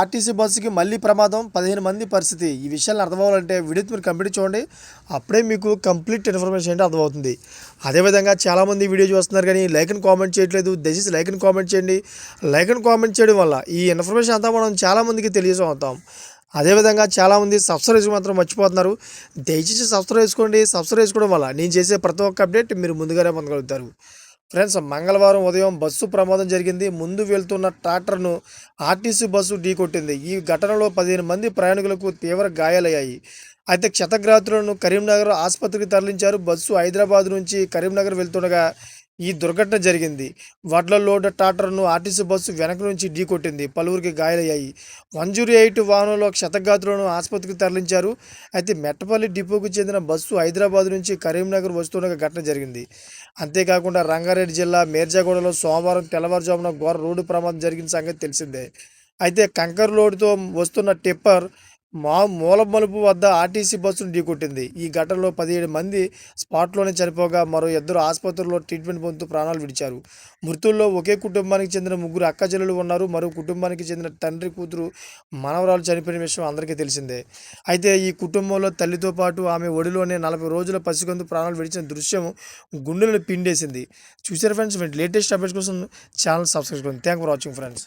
RTC బస్సుకి మళ్ళీ ప్రమాదం పదిహేను మంది పరిస్థితి. ఈ విషయాలను అర్థమవ్వాలంటే వీడియో మీరు కంప్లీట్ చూడండి. అప్పుడే మీకు కంప్లీట్ ఇన్ఫర్మేషన్ అంటే అర్థమవుతుంది. అదేవిధంగా చాలామంది వీడియో చూస్తున్నారు కానీ లైక్ అండ్ కామెంట్ చేయట్లేదు. దయచేసి లైక్ అండ్ కామెంట్ చేయండి. లైక్ అండ్ కామెంట్ చేయడం వల్ల ఈ ఇన్ఫర్మేషన్ అంతా మనం చాలామందికి తెలియజేస్తాం. అదేవిధంగా చాలామంది సబ్స్క్రైబ్ మాత్రం మర్చిపోతున్నారు. దయచేసి సబ్స్క్రైబ్ చేసుకోండి. సబ్స్క్రైబ్ చేసుకోవడం వల్ల నేను చేసే ప్రతి ఒక్క అప్డేట్ మీరు ముందుగానే పొందగలుగుతారు. ఫ్రెండ్స్ మంగళవారం ఉదయం బస్సు ప్రమాదం జరిగింది. ముందు వెళ్తున్న ట్రాక్టర్ను ఆర్టీసీ బస్సు ఢీకొట్టింది. ఈ ఘటనలో పదిహేను మంది ప్రయాణికులకు తీవ్ర గాయాలయ్యాయి. అయితే క్షతగ్రాతులను కరీంనగర్ ఆసుపత్రికి తరలించారు. బస్సు హైదరాబాద్ నుంచి కరీంనగర్ వెళ్తుండగా ఈ దుర్ఘటన జరిగింది. వడ్ల లోడ్ ట్రాక్టర్ను ఆర్టీసీ బస్సు వెనక నుంచి ఢీకొట్టింది. పలువురికి గాయాలయ్యాయి. వన్ జీరో ఎయిట్ వాహనంలో క్షతగాత్రులను ఆసుపత్రికి తరలించారు. అయితే మెట్టపల్లి డిపోకు చెందిన బస్సు హైదరాబాద్ నుంచి కరీంనగర్ వస్తుండగా ఘటన జరిగింది. అంతేకాకుండా రంగారెడ్డి జిల్లా మేర్జాగూడలో సోమవారం తెల్లవారుజామున ఘోర రోడ్డు ప్రమాదం జరిగిన సంగతి తెలిసిందే. అయితే కంకర్ లోడ్తో వస్తున్న టిప్పర్ మా మూలమలుపు వద్ద ఆర్టీసీ బస్సును ఢీకొట్టింది. ఈ ఘటనలో పదిహేడు మంది స్పాట్లోనే చనిపోగా మరో ఇద్దరు ఆసుపత్రిలో ట్రీట్మెంట్ పొందుతూ ప్రాణాలు విడిచారు. మృతుల్లో ఒకే కుటుంబానికి చెందిన ముగ్గురు అక్కచెల్లెలు ఉన్నారు. మరో కుటుంబానికి చెందిన తండ్రి కూతురు మనవరాలు చనిపోయిన విషయం అందరికీ తెలిసిందే. అయితే ఈ కుటుంబంలో తల్లితో పాటు ఆమె ఒడిలోనే నలభై రోజుల పసికందు ప్రాణాలు విడిచిన దృశ్యం గుండెలను పిండేసింది. చూసారు ఫ్రెండ్స్ లేటెస్ట్ అప్డేట్స్ కోసం ఛానల్ సబ్స్క్రైబ్ చేసుకోండి థ్యాంక్ ఫర్ వాచింగ్ ఫ్రెండ్స్